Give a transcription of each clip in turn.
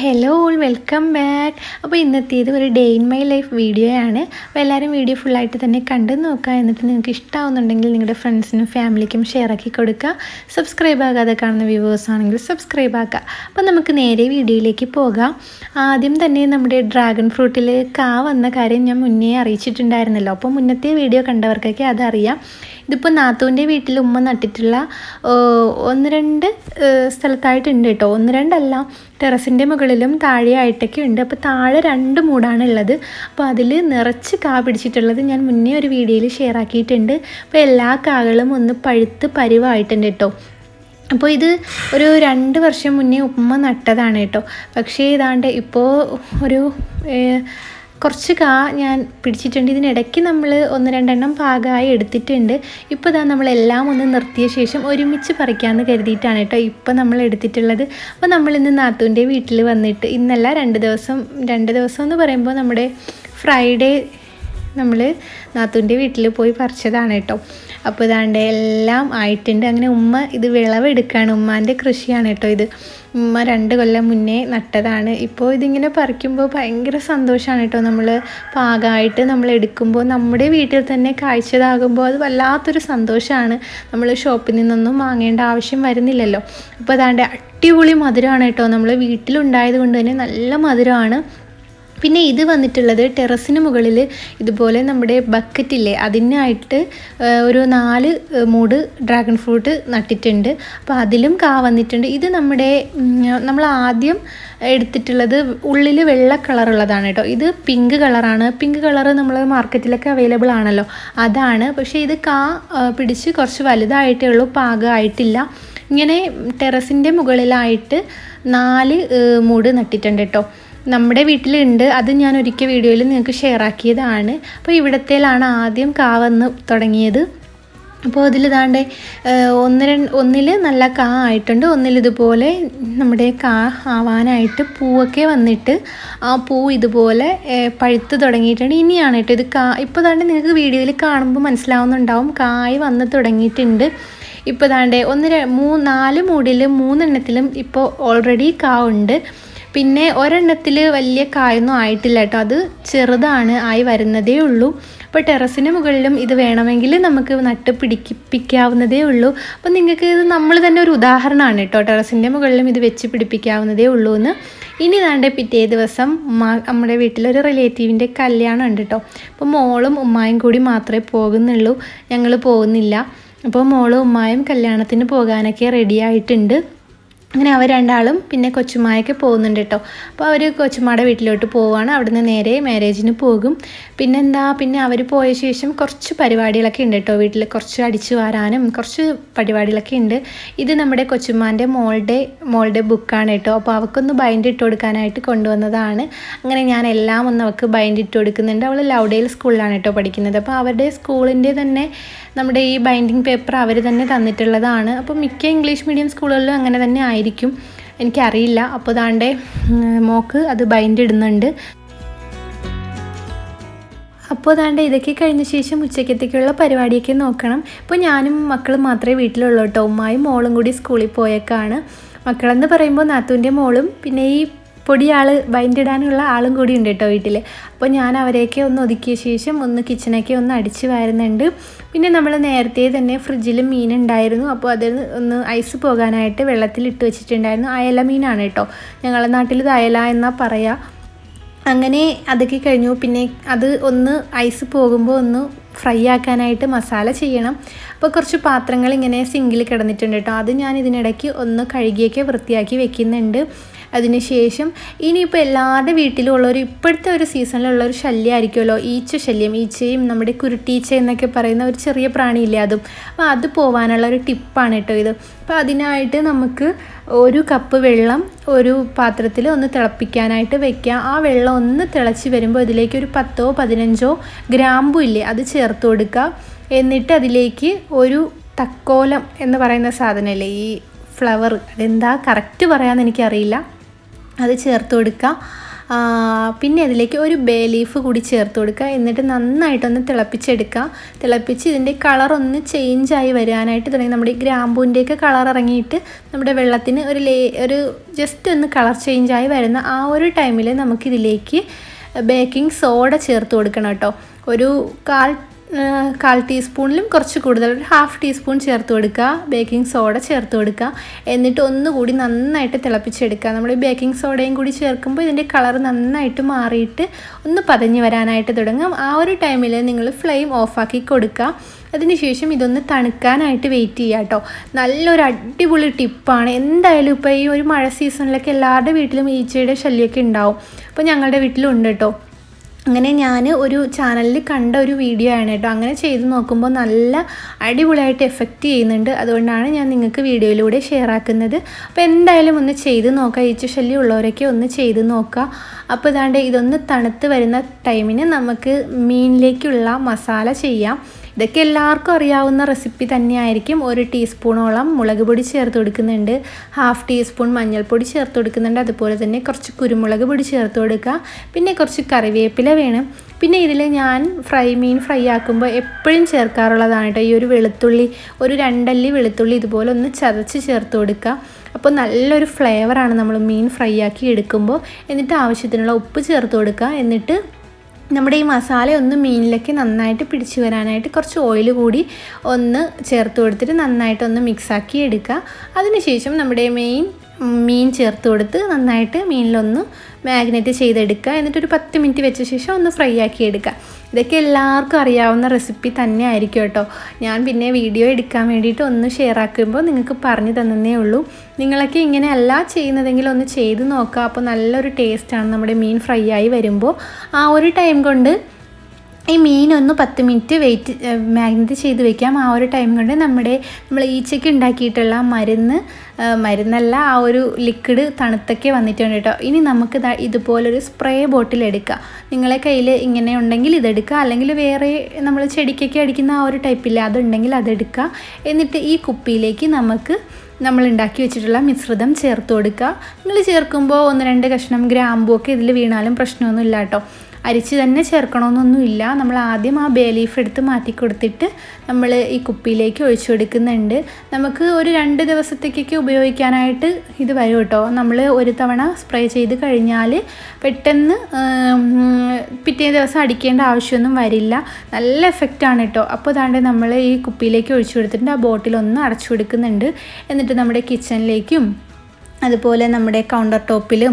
Hello all welcome back അപ്പോൾ ഇന്നത്തേത് ഒരു day in my life video ആണ്. അപ്പോൾ എല്ലാവരും വീഡിയോ ഫുള്ളായിട്ട് തന്നെ കണ്ടു നോക്കുക. എന്നിട്ട് നിങ്ങൾക്ക് ഇഷ്ടമാവുന്നുണ്ടെങ്കിൽ നിങ്ങളുടെ ഫ്രണ്ട്സിനും ഫാമിലിക്കും ഷെയർ ആക്കി കൊടുക്കുക. സബ്സ്ക്രൈബ് ആകാതെ കാണുന്ന വ്യൂവേഴ്സ് ആണെങ്കിൽ സബ്സ്ക്രൈബ് ആക്കുക. അപ്പോൾ നമുക്ക് നേരെ വീഡിയോയിലേക്ക് പോകാം. ആദ്യം തന്നെ നമ്മുടെ ഡ്രാഗൺ ഫ്രൂട്ടിൽ കാ വന്ന കാര്യം ഞാൻ മുന്നേ അറിയിച്ചിട്ടുണ്ടായിരുന്നല്ലോ. അപ്പോൾ മുന്നത്തെ വീഡിയോ കണ്ടവർക്കൊക്കെ അതറിയാം. ഇതിപ്പോൾ നാത്തൂന്റെ വീട്ടിൽ ഉമ്മ നട്ടിട്ടുള്ള ഒന്ന് രണ്ട് സ്ഥലത്തായിട്ടുണ്ട് കേട്ടോ. ഒന്ന് രണ്ടല്ല ടെറസിന്റെ മുകളിലും താഴെയായിട്ടൊക്കെ ഉണ്ട്. അപ്പോൾ താഴെ രണ്ട് മൂടാണ് ഉള്ളത്. അപ്പോൾ അതിൽ നിറച്ച് കാ പിടിച്ചിട്ടുള്ളത് ഞാൻ മുന്നേ ഒരു വീഡിയോയിൽ ഷെയർ ആക്കിയിട്ടുണ്ട്. അപ്പോൾ എല്ലാ കാകളും ഒന്ന് പഴുത്ത് പരിവായിട്ടുണ്ട് കേട്ടോ. അപ്പോൾ ഇത് ഒരു രണ്ട് വർഷം മുന്നേ ഉമ്മ നട്ടതാണ് കേട്ടോ. പക്ഷേ ഇതാണ്ട് ഇപ്പോൾ ഒരു കുറച്ച് കാ ഞാൻ പിടിച്ചിട്ടുണ്ട്. ഇതിനിടയ്ക്ക് നമ്മൾ ഒന്ന് രണ്ടെണ്ണം പാകമായി എടുത്തിട്ടുണ്ട്. ഇപ്പോൾ ഇതാ നമ്മളെല്ലാം ഒന്ന് നിർത്തിയ ശേഷം ഒരുമിച്ച് പറിക്കാമെന്ന് കരുതിയിട്ടാണ് കേട്ടോ ഇപ്പോൾ നമ്മൾ എടുത്തിട്ടുള്ളത്. അപ്പോൾ നമ്മളിന്ന് നാത്തൂന്റെ വീട്ടിൽ വന്നിട്ട് ഇന്നല്ല രണ്ട് ദിവസം രണ്ട് ദിവസം എന്ന് പറയുമ്പോൾ നമ്മുടെ ഫ്രൈഡേ നമ്മൾ നാത്തൂന്റെ വീട്ടിൽ പോയി പറിച്ചതാണ് കേട്ടോ. അപ്പോൾ ഇതാണ്ട് എല്ലാം ആയിട്ടുണ്ട്. അങ്ങനെ ഉമ്മ ഇത് വിളവെടുക്കുകയാണ് ഉമ്മാന്റെ കൃഷിയാണ് കേട്ടോ ഇത്. ഉമ്മ രണ്ട് കൊല്ലം മുന്നേ നട്ടതാണ്. ഇപ്പോൾ ഇതിങ്ങനെ പറിക്കുമ്പോൾ ഭയങ്കര സന്തോഷമാണ് കേട്ടോ നമ്മൾ പാകമായിട്ട് നമ്മൾ എടുക്കുമ്പോൾ നമ്മുടെ വീട്ടിൽ തന്നെ കാഴ്ചതാകുമ്പോൾ അത് വല്ലാത്തൊരു സന്തോഷമാണ് നമ്മൾ ഷോപ്പിൽ നിന്നൊന്നും വാങ്ങേണ്ട ആവശ്യം വരുന്നില്ലല്ലോ. അപ്പോൾ അതാണ്ട് അടിപൊളി മധുരമാണ് കേട്ടോ. നമ്മൾ വീട്ടിലുണ്ടായത് കൊണ്ട് തന്നെ നല്ല മധുരമാണ് പിന്നെ ഇത് വന്നിട്ടുള്ളത് ടെറസിന് മുകളിൽ ഇതുപോലെ നമ്മുടെ ബക്കറ്റില്ലേ അതിനായിട്ട് ഒരു നാല് മൂട് ഡ്രാഗൺ ഫ്രൂട്ട് നട്ടിട്ടുണ്ട്. അപ്പോൾ അതിലും കാ വന്നിട്ടുണ്ട്. ഇത് നമ്മുടെ നമ്മൾ ആദ്യം എടുത്തിട്ടുള്ളത് ഉള്ളിൽ വെള്ള കളറുള്ളതാണ് കേട്ടോ. ഇത് പിങ്ക് കളറാണ് പിങ്ക് കളറ് നമ്മൾ മാർക്കറ്റിലൊക്കെ അവൈലബിൾ ആണല്ലോ. അതാണ്. പക്ഷേ ഇത് കാ പിടിച്ച് കുറച്ച് വലുതായിട്ടേ ഉള്ളൂ പാകമായിട്ടില്ല ഇങ്ങനെ ടെറസിന്റെ മുകളിലായിട്ട് നാല് മൂട് നട്ടിട്ടുണ്ട് കേട്ടോ. നമ്മുടെ വീട്ടിലുണ്ട്. അത് ഞാൻ ഒരിക്കൽ വീഡിയോയിൽ നിങ്ങൾക്ക് ഷെയർ ആക്കിയതാണ് അപ്പോൾ ഇവിടത്തേലാണ് ആദ്യം കാവന്ന് തുടങ്ങിയത്. അപ്പോൾ അതിലിതാണ്ട് ഒന്ന് രണ്ട് ഒന്നിൽ നല്ല കാ ആയിട്ടുണ്ട്. ഒന്നിൽ ഇതുപോലെ നമ്മുടെ കാ ആവാനായിട്ട് പൂവൊക്കെ വന്നിട്ട് ആ പൂ ഇതുപോലെ പഴുത്ത് തുടങ്ങിയിട്ടുണ്ട്. ഇനിയാണ് കേട്ടോ ഇത് കാ. ഇപ്പോൾ താണ്ട് നിങ്ങൾക്ക് വീഡിയോയിൽ കാണുമ്പോൾ മനസ്സിലാവുന്നുണ്ടാവും. കായ് വന്ന് തുടങ്ങിയിട്ടുണ്ട്. ഇപ്പോൾ താണ്ട് ഒന്ന് മൂ നാല് മൂടിൽ മൂന്നെണ്ണത്തിലും ഇപ്പോൾ ഓൾറെഡി കാ ഉണ്ട്. പിന്നെ ഒരെണ്ണത്തിൽ വലിയ കായൊന്നും ആയിട്ടില്ല കേട്ടോ. അത് ചെറുതാണ് ആയി വരുന്നതേ ഉള്ളൂ. അപ്പോൾ ടെറസിന് മുകളിലും ഇത് വേണമെങ്കിൽ നമുക്ക് നട്ട് പിടിപ്പിക്കാവുന്നതേ ഉള്ളൂ. അപ്പോൾ നിങ്ങൾക്ക് ഇത് നമ്മൾ തന്നെ ഒരു ഉദാഹരണമാണ് കേട്ടോ. ടെറസിന്റെ മുകളിലും ഇത് വെച്ച് പിടിപ്പിക്കാവുന്നതേ ഉള്ളൂ എന്ന്. ഇനി താണ്ടെ പിറ്റേ ദിവസം ഉമ്മ നമ്മുടെ വീട്ടിലൊരു റിലേറ്റീവിന്റെ കല്യാണം ഉണ്ട് കേട്ടോ. അപ്പോൾ മോളും ഉമ്മായും കൂടി മാത്രമേ പോകുന്നുള്ളൂ. ഞങ്ങൾ പോകുന്നില്ല. അപ്പോൾ മോളും ഉമ്മായും കല്യാണത്തിന് പോകാനൊക്കെ റെഡി ആയിട്ടുണ്ട്. അങ്ങനെ അവർ രണ്ടാളും പിന്നെ കൊച്ചുമായൊക്കെ പോകുന്നുണ്ട് കേട്ടോ. അപ്പോൾ അവർ കൊച്ചുമാടെ വീട്ടിലോട്ട് പോവുകയാണ്. അവിടുന്ന് നേരെ മാരേജിന് പോകും. പിന്നെന്താ? പിന്നെ അവർ പോയ ശേഷം കുറച്ച് പരിപാടികളൊക്കെ ഉണ്ട് കേട്ടോ വീട്ടിൽ. കുറച്ച് അടിച്ചു വാരാനും കുറച്ച് പരിപാടികളൊക്കെ ഉണ്ട്. ഇത് നമ്മുടെ കൊച്ചുമാന്റെ മോളുടെ മോളുടെ ബുക്കാണ് കേട്ടോ. അപ്പോൾ അവൾക്കൊന്ന് ബൈൻഡ് ഇട്ട് കൊടുക്കാനായിട്ട് കൊണ്ടുവന്നതാണ്. അങ്ങനെ ഞാൻ എല്ലാം ഒന്ന് അവൾക്ക് ബൈൻഡ് ഇട്ട് കൊടുക്കുന്നുണ്ട്. അവൾ ലൗഡേൽ സ്കൂളിലാണ് കേട്ടോ പഠിക്കുന്നത്. അപ്പോൾ അവരുടെ സ്കൂളിന്റെ തന്നെ നമ്മുടെ ഈ ബൈൻഡിങ് പേപ്പർ അവർ തന്നെ തന്നിട്ടുള്ളതാണ്. അപ്പോൾ മിക്ക ഇംഗ്ലീഷ് മീഡിയം സ്കൂളുകളിലും അങ്ങനെ തന്നെ ആയിരിക്കും. എനിക്കറിയില്ല. അപ്പോൾ ദാണ്ടെ മോക്ക് അത് ബൈൻഡ് ഇടുന്നുണ്ട്. അപ്പോൾ അതാണ്ട് ഇതൊക്കെ കഴിഞ്ഞ ശേഷം ഉച്ചക്കത്തേക്കുള്ള പരിപാടിയൊക്കെ നോക്കണം. ഇപ്പോൾ ഞാനും മക്കളും മാത്രമേ വീട്ടിലുള്ളൂ കേട്ടോ. ഉമ്മായും മോളും കൂടി സ്കൂളിൽ പോയേക്കാണ്. മക്കളെന്ന് പറയുമ്പോൾ നാത്തൂന്റെ മോളും പിന്നെ ഈ പൊടിയാൾ ബൈൻഡിടാനുള്ള ആളും കൂടി ഉണ്ട് കേട്ടോ വീട്ടിൽ അപ്പോൾ ഞാൻ അവരെയൊക്കെ ഒന്ന് ഒതുക്കിയ ശേഷം ഒന്ന് കിച്ചണൊക്കെ ഒന്ന് അടിച്ച് വാരുന്നുണ്ട്. പിന്നെ നമ്മൾ നേരത്തെ തന്നെ ഫ്രിഡ്ജിൽ മീൻ ഉണ്ടായിരുന്നു അപ്പോൾ അത് ഒന്ന് ഐസ് പോകാനായിട്ട് വെള്ളത്തിൽ ഇട്ട് വെച്ചിട്ടുണ്ടായിരുന്നു. അയല മീനാണ് കേട്ടോ. ഞങ്ങളുടെ നാട്ടിൽ ഇത് അയല എന്നാണ് പറയുക അങ്ങനെ അതൊക്കെ കഴിഞ്ഞു. പിന്നെ അത് ഒന്ന് ഐസ് പോകുമ്പോൾ ഒന്ന് ഫ്രൈ ആക്കാനായിട്ട് മസാല ചെയ്യണം. അപ്പോൾ കുറച്ച് പാത്രങ്ങൾ ഇങ്ങനെ സിങ്കിൽ കിടന്നിട്ടുണ്ട് കേട്ടോ. അത് ഞാൻ ഇതിനിടയ്ക്ക് ഒന്ന് കഴുകിയൊക്കെ വൃത്തിയാക്കി വെക്കുന്നുണ്ട്. അതിന് ശേഷം ഇനിയിപ്പോൾ എല്ലാവരുടെ വീട്ടിലും ഉള്ള ഒരു ഇപ്പോഴത്തെ ഒരു സീസണിലുള്ള ഒരു ശല്യമായിരിക്കുമല്ലോ ഈച്ച ശല്യം. ഈച്ചയും നമ്മുടെ കുരുട്ടീച്ച എന്നൊക്കെ പറയുന്ന ഒരു ചെറിയ പ്രാണിയില്ലേ അതും. അപ്പോൾ അത് പോവാനുള്ള ഒരു ടിപ്പാണ് കേട്ടോ ഇത്. അപ്പോൾ അതിനായിട്ട് നമുക്ക് ഒരു കപ്പ് വെള്ളം ഒരു പാത്രത്തിൽ ഒന്ന് തിളപ്പിക്കാനായിട്ട് വെക്കാം ആ വെള്ളം ഒന്ന് തിളച്ച് വരുമ്പോൾ ഇതിലേക്ക് ഒരു പത്തോ പതിനഞ്ചോ ഗ്രാമ്പു ഇല്ലേ അത് ചേർത്ത് കൊടുക്കുക. എന്നിട്ട് അതിലേക്ക് ഒരു തക്കോലം എന്ന് പറയുന്ന സാധനമല്ലേ ഈ ഫ്ലവർ? അതെന്താ? കറക്റ്റ് പറയാമെന്ന് എനിക്കറിയില്ല. അത് ചേർത്ത് കൊടുക്കുക. പിന്നെ അതിലേക്ക് ഒരു ബേ ലീഫ് കൂടി ചേർത്ത് കൊടുക്കുക. എന്നിട്ട് നന്നായിട്ടൊന്ന് തിളപ്പിച്ചെടുക്കുക. തിളപ്പിച്ച് ഇതിന്റെ കളറൊന്ന് ചേഞ്ചായി വരാനായിട്ട് തുടങ്ങി. നമ്മുടെ ഈ ഗ്രാമ്പൂന്റെയൊക്കെ കളർ ഇറങ്ങിയിട്ട് നമ്മുടെ വെള്ളത്തിന് ഒരു ലേ ഒരു ജസ്റ്റ് ഒന്ന് കളർ ചേഞ്ചായി വരുന്ന ആ ഒരു ടൈമിൽ നമുക്കിതിലേക്ക് ബേക്കിംഗ് സോഡ ചേർത്ത് കൊടുക്കണം കേട്ടോ. ഒരു കാൽ കാൽ ടീസ്പൂണിലും കുറച്ച് കൂടുതൽ ഒരു ഹാഫ് ടീസ്പൂൺ ചേർത്ത് കൊടുക്കുക ബേക്കിംഗ് സോഡ ചേർത്ത് കൊടുക്കുക. എന്നിട്ട് ഒന്നുകൂടി നന്നായിട്ട് തിളപ്പിച്ചെടുക്കുക. നമ്മൾ ബേക്കിംഗ് സോഡയും കൂടി ചേർക്കുമ്പോൾ ഇതിന്റെ കളർ നന്നായിട്ട് മാറിയിട്ട് ഒന്ന് പതഞ്ഞ് വരാനായിട്ട് തുടങ്ങും. ആ ഒരു ടൈമിൽ നിങ്ങൾ ഫ്ലെയിം ഓഫാക്കി കൊടുക്കുക. അതിനുശേഷം ഇതൊന്ന് തണുക്കാനായിട്ട് വെയിറ്റ് ചെയ്യുക കേട്ടോ. നല്ലൊരു അടിപൊളി ടിപ്പാണ്. എന്തായാലും ഇപ്പോൾ ഈ ഒരു മഴ സീസണിലൊക്കെ എല്ലാവരുടെ വീട്ടിലും ഈച്ചയുടെ ശല്യമൊക്കെ ഉണ്ടാവും. അപ്പോൾ ഞങ്ങളുടെ വീട്ടിലും ഉണ്ട് കേട്ടോ. അങ്ങനെ ഞാൻ ഒരു ചാനലിൽ കണ്ട ഒരു വീഡിയോ ആണ് കേട്ടോ. അങ്ങനെ ചെയ്ത് നോക്കുമ്പോൾ നല്ല അടിപൊളിയായിട്ട് എഫക്റ്റ് ചെയ്യുന്നുണ്ട്. അതുകൊണ്ടാണ് ഞാൻ നിങ്ങൾക്ക് വീഡിയോയിലൂടെ ഷെയർ ആക്കുന്നത്. അപ്പോൾ എന്തായാലും ഒന്ന് ചെയ്ത് നോക്കുക ഈച്ച ശല്യം ഉള്ളവരൊക്കെ ഒന്ന് ചെയ്ത് നോക്കുക അപ്പോൾ ഇതാണ്ട് ഇതൊന്ന് തണുത്ത് വരുന്ന ടൈമിന് നമുക്ക് മീനിലേക്കുള്ള മസാല ചെയ്യാം. ഇതൊക്കെ എല്ലാവർക്കും അറിയാവുന്ന റെസിപ്പി തന്നെയായിരിക്കും. ഒരു ടീസ്പൂണോളം മുളക് പൊടി ചേർത്ത് കൊടുക്കുന്നുണ്ട്. ഹാഫ് ടീസ്പൂൺ മഞ്ഞൾപ്പൊടി ചേർത്ത് കൊടുക്കുന്നുണ്ട്. അതുപോലെ തന്നെ കുറച്ച് കുരുമുളക് പൊടി ചേർത്ത് കൊടുക്കുക. പിന്നെ കുറച്ച് കറിവേപ്പില വേണം. പിന്നെ ഇതിൽ ഞാൻ ഫ്രൈ മീൻ ഫ്രൈ ആക്കുമ്പോൾ എപ്പോഴും ചേർക്കാറുള്ളതാണ് കേട്ടോ. ഈ ഒരു വെളുത്തുള്ളി ഒരു രണ്ടല്ലി വെളുത്തുള്ളി ഇതുപോലെ ഒന്ന് ചതച്ച് ചേർത്ത് കൊടുക്കുക. അപ്പോൾ നല്ലൊരു ഫ്ലേവറാണ് നമ്മൾ മീൻ ഫ്രൈ ആക്കി എടുക്കുമ്പോൾ. എന്നിട്ട് ആവശ്യത്തിനുള്ള ഉപ്പ് ചേർത്ത് കൊടുക്കുക. എന്നിട്ട് നമ്മുടെ ഈ മസാല ഒന്ന് മീനിലേക്ക് നന്നായിട്ട് പിടിച്ചു വരാനായിട്ട് കുറച്ച് ഓയിൽ കൂടി ഒന്ന് ചേർത്ത് കൊടുത്തിട്ട് നന്നായിട്ടൊന്ന് മിക്സാക്കി എടുക്കുക. അതിനുശേഷം നമ്മുടെ മെയിൻ മീൻ ചേർത്ത് കൊടുത്ത് നന്നായിട്ട് മീനിലൊന്ന് മാഗ്നേറ്റ് ചെയ്തെടുക്കുക. എന്നിട്ട് ഒരു പത്ത് മിനിറ്റ് വെച്ച ശേഷം ഒന്ന് ഫ്രൈ ആക്കി എടുക്കുക. ഇതൊക്കെ എല്ലാവർക്കും അറിയാവുന്ന റെസിപ്പി തന്നെ ആയിരിക്കും കേട്ടോ. ഞാൻ പിന്നെ വീഡിയോ എടുക്കാൻ വേണ്ടിയിട്ട് ഒന്ന് ഷെയർ ആക്കുമ്പോൾ നിങ്ങൾക്ക് പറഞ്ഞു തന്നേ ഉള്ളൂ. നിങ്ങളൊക്കെ ഇങ്ങനെ അല്ല ചെയ്യുന്നതെങ്കിൽ ഒന്ന് ചെയ്ത് നോക്കുക. അപ്പോൾ നല്ലൊരു ടേസ്റ്റാണ് നമ്മുടെ മീൻ ഫ്രൈ ആയി വരുമ്പോൾ. ആ ഒരു ടൈം കൊണ്ട് ഈ മീനൊന്ന് പത്ത് മിനിറ്റ് വെയിറ്റ് മാഗ്നറ്റ് ചെയ്ത് വെക്കാം. ആ ഒരു ടൈം കൊണ്ട് നമ്മുടെ നമ്മൾ ഈച്ചയ്ക്ക് ഉണ്ടാക്കിയിട്ടുള്ള മരുന്ന് മരുന്നല്ല ആ ഒരു ലിക്വിഡ് തണുത്തൊക്കെ വന്നിട്ടുണ്ട് കേട്ടോ. ഇനി നമുക്ക് ഇതുപോലൊരു സ്പ്രേ ബോട്ടിൽ എടുക്കുക നിങ്ങളെ കയ്യിൽ ഇങ്ങനെ ഉണ്ടെങ്കിൽ ഇതെടുക്കുക അല്ലെങ്കിൽ വേറെ നമ്മൾ ചെടിക്കൊക്കെ അടിക്കുന്ന ആ ഒരു ടൈപ്പില്ല അതുണ്ടെങ്കിൽ അതെടുക്കുക എന്നിട്ട് ഈ കുപ്പിയിലേക്ക് നമുക്ക് നമ്മൾ ഉണ്ടാക്കി വെച്ചിട്ടുള്ള മിശ്രിതം ചേർത്ത് കൊടുക്കുക. നിങ്ങൾ ചേർക്കുമ്പോൾ ഒന്ന് രണ്ട് കഷ്ണം ഗ്രാമ്പൂ ഒക്കെ ഇതിൽ വീണാലും പ്രശ്നമൊന്നുമില്ല കേട്ടോ. അരിച്ച് തന്നെ ചേർക്കണമെന്നൊന്നുമില്ല. നമ്മൾ ആദ്യം ആ ബേ ലീഫ് എടുത്ത് മാറ്റി കൊടുത്തിട്ട് നമ്മൾ ഈ കുപ്പിയിലേക്ക് ഒഴിച്ചു കൊടുക്കുന്നുണ്ട്. നമുക്ക് ഒരു രണ്ട് ദിവസത്തേക്കൊക്കെ ഉപയോഗിക്കാനായിട്ട് ഇത് വരും കേട്ടോ. നമ്മൾ ഒരു തവണ സ്പ്രേ ചെയ്ത് കഴിഞ്ഞാൽ പെട്ടെന്ന് പിറ്റേ ദിവസം അടിക്കേണ്ട ആവശ്യമൊന്നും വരില്ല. നല്ല എഫക്റ്റാണ് കേട്ടോ. അപ്പോൾ അതാണ്ട് നമ്മൾ ഈ കുപ്പിയിലേക്ക് ഒഴിച്ചു കൊടുത്തിട്ട് ആ ബോട്ടിൽ ഒന്ന് അടച്ചു കൊടുക്കുന്നുണ്ട്. എന്നിട്ട് നമ്മുടെ കിച്ചണിലേക്കും അതുപോലെ നമ്മുടെ കൗണ്ടർ ടോപ്പിലും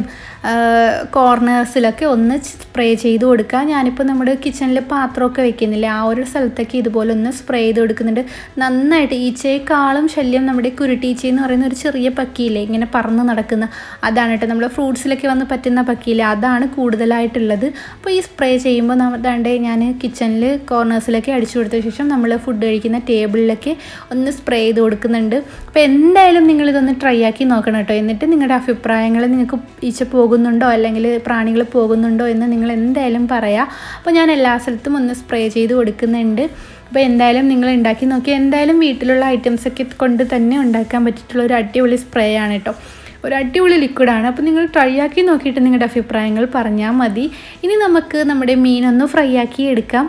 കോർണേഴ്സിലൊക്കെ ഒന്ന് സ്പ്രേ ചെയ്ത് കൊടുക്കുക. ഞാനിപ്പോൾ നമ്മുടെ കിച്ചണിൽ പാത്രമൊക്കെ വെക്കുന്നില്ല? ആ ഒരു സ്ഥലത്തേക്ക് ഇതുപോലെ ഒന്ന് സ്പ്രേ ചെയ്ത് കൊടുക്കുന്നുണ്ട്. നന്നായിട്ട് ഈച്ചയെക്കാളും ശല്യം നമ്മുടെ കുരുട്ടീച്ച എന്ന് പറയുന്ന ഒരു ചെറിയ പക്കിയില്ലേ? ഇങ്ങനെ പറന്ന് നടക്കുന്ന അതാണ് കേട്ടോ. നമ്മുടെ ഫ്രൂട്ട്സിലൊക്കെ വന്ന് പറ്റുന്ന പക്കിയില്ലേ? അതാണ് കൂടുതലായിട്ടുള്ളത്. അപ്പോൾ ഈ സ്പ്രേ ചെയ്യുമ്പോൾ അതാണ്ട് ഞാൻ കിച്ചണിൽ കോർണേഴ്സിലൊക്കെ അടിച്ചു കൊടുത്ത ശേഷം നമ്മൾ ഫുഡ് കഴിക്കുന്ന ടേബിളിലൊക്കെ ഒന്ന് സ്പ്രേ ചെയ്ത് കൊടുക്കുന്നുണ്ട്. അപ്പോൾ എന്തായാലും നിങ്ങളിതൊന്ന് ട്രൈ ആക്കി നോക്കണം കേട്ടോ. എന്നിട്ട് നിങ്ങളുടെ അഭിപ്രായങ്ങൾ നിങ്ങൾക്ക് ഈച്ച പോകും പോകുന്നുണ്ടോ? അല്ലെങ്കിൽ പ്രാണികൾ പോകുന്നുണ്ടോ എന്ന് നിങ്ങൾ എന്തായാലും പറയാം. അപ്പോൾ ഞാൻ എല്ലാ സ്ഥലത്തും ഒന്ന് സ്പ്രേ ചെയ്ത് കൊടുക്കുന്നുണ്ട്. അപ്പോൾ എന്തായാലും നിങ്ങൾ ഉണ്ടാക്കി നോക്കി. എന്തായാലും വീട്ടിലുള്ള ഐറ്റംസൊക്കെ കൊണ്ട് തന്നെ ഉണ്ടാക്കാൻ പറ്റിയിട്ടുള്ള ഒരു അടിപൊളി സ്പ്രേ ആണ് കേട്ടോ ഒരു അടിപൊളി ലിക്വിഡാണ് അപ്പോൾ നിങ്ങൾ ട്രൈ ആക്കി നോക്കിയിട്ട് നിങ്ങളുടെ അഭിപ്രായങ്ങൾ പറഞ്ഞാൽ മതി. ഇനി നമുക്ക് നമ്മുടെ മീനൊന്ന് ഫ്രൈ ആക്കി എടുക്കാം.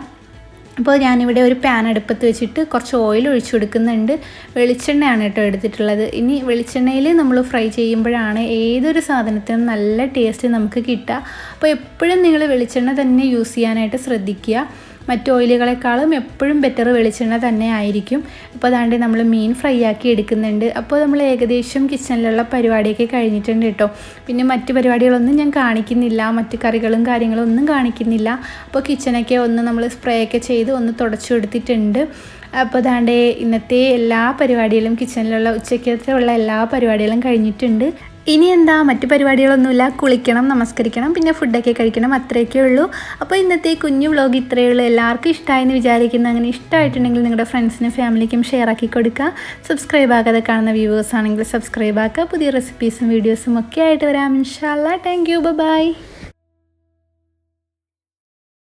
അപ്പോൾ ഞാനിവിടെ ഒരു പാൻ അടുപ്പത്ത് വെച്ചിട്ട് കുറച്ച് ഓയിൽ ഒഴിച്ചു കൊടുക്കുന്നുണ്ട്. വെളിച്ചെണ്ണയാണ് കേട്ടോ എടുത്തിട്ടുള്ളത്. ഇനി വെളിച്ചെണ്ണയിൽ നമ്മൾ ഫ്രൈ ചെയ്യുമ്പോഴാണ് ഏതൊരു സാധനത്തിനും നല്ല ടേസ്റ്റ് നമുക്ക് കിട്ടുക. അപ്പോൾ എപ്പോഴും നിങ്ങൾ വെളിച്ചെണ്ണ തന്നെ യൂസ് ചെയ്യാനായിട്ട് ശ്രദ്ധിക്കുക. മറ്റു ഓയിലുകളെക്കാളും എപ്പോഴും ബെറ്റർ വെളിച്ചെണ്ണ തന്നെ ആയിരിക്കും. അപ്പോൾ അതാണ്ട് നമ്മൾ മീൻ ഫ്രൈ ആക്കി എടുക്കുന്നുണ്ട്. അപ്പോൾ നമ്മൾ ഏകദേശം കിച്ചണിലുള്ള പരിപാടിയൊക്കെ കഴിഞ്ഞിട്ടുണ്ട് കേട്ടോ. പിന്നെ മറ്റു പരിപാടികളൊന്നും ഞാൻ കാണിക്കുന്നില്ല. മറ്റു കറികളും കാര്യങ്ങളും ഒന്നും കാണിക്കുന്നില്ല. അപ്പോൾ കിച്ചണൊക്കെ ഒന്ന് നമ്മൾ സ്പ്രേ ഒക്കെ ചെയ്ത് ഒന്ന് തുടച്ചു കൊടുത്തിട്ടുണ്ട് അപ്പോൾ അതാണ്ട് ഇന്നത്തെ എല്ലാ പരിപാടികളും കിച്ചണിലുള്ള ഉച്ചയ്ക്കത്തെ ഉള്ള എല്ലാ പരിപാടികളും കഴിഞ്ഞിട്ടുണ്ട്. ഇനി എന്താ മറ്റു പരിപാടികളൊന്നുമില്ല. കുളിക്കണം നമസ്കരിക്കണം പിന്നെ ഫുഡൊക്കെ കഴിക്കണം. അത്രയൊക്കെ ഉള്ളൂ. അപ്പോൾ ഇന്നത്തെ കുഞ്ഞു വ്ളോഗ് ഇത്രയേ ഉള്ളൂ എല്ലാവർക്കും ഇഷ്ടമായെന്ന് വിചാരിക്കുന്നു. അങ്ങനെ ഇഷ്ടമായിട്ടുണ്ടെങ്കിൽ നിങ്ങളുടെ ഫ്രണ്ട്സിനും ഫാമിലിക്കും ഷെയർ ആക്കി കൊടുക്കുക. സബ്സ്ക്രൈബ് ആകാതെ കാണുന്ന വ്യൂവേഴ്സ് ആണെങ്കിൽ സബ്സ്ക്രൈബ് ആക്കുക. പുതിയ റെസിപ്പീസും വീഡിയോസും ഒക്കെ ആയിട്ട് വരാം. ഇൻഷാല്ല താങ്ക് യു ബൈ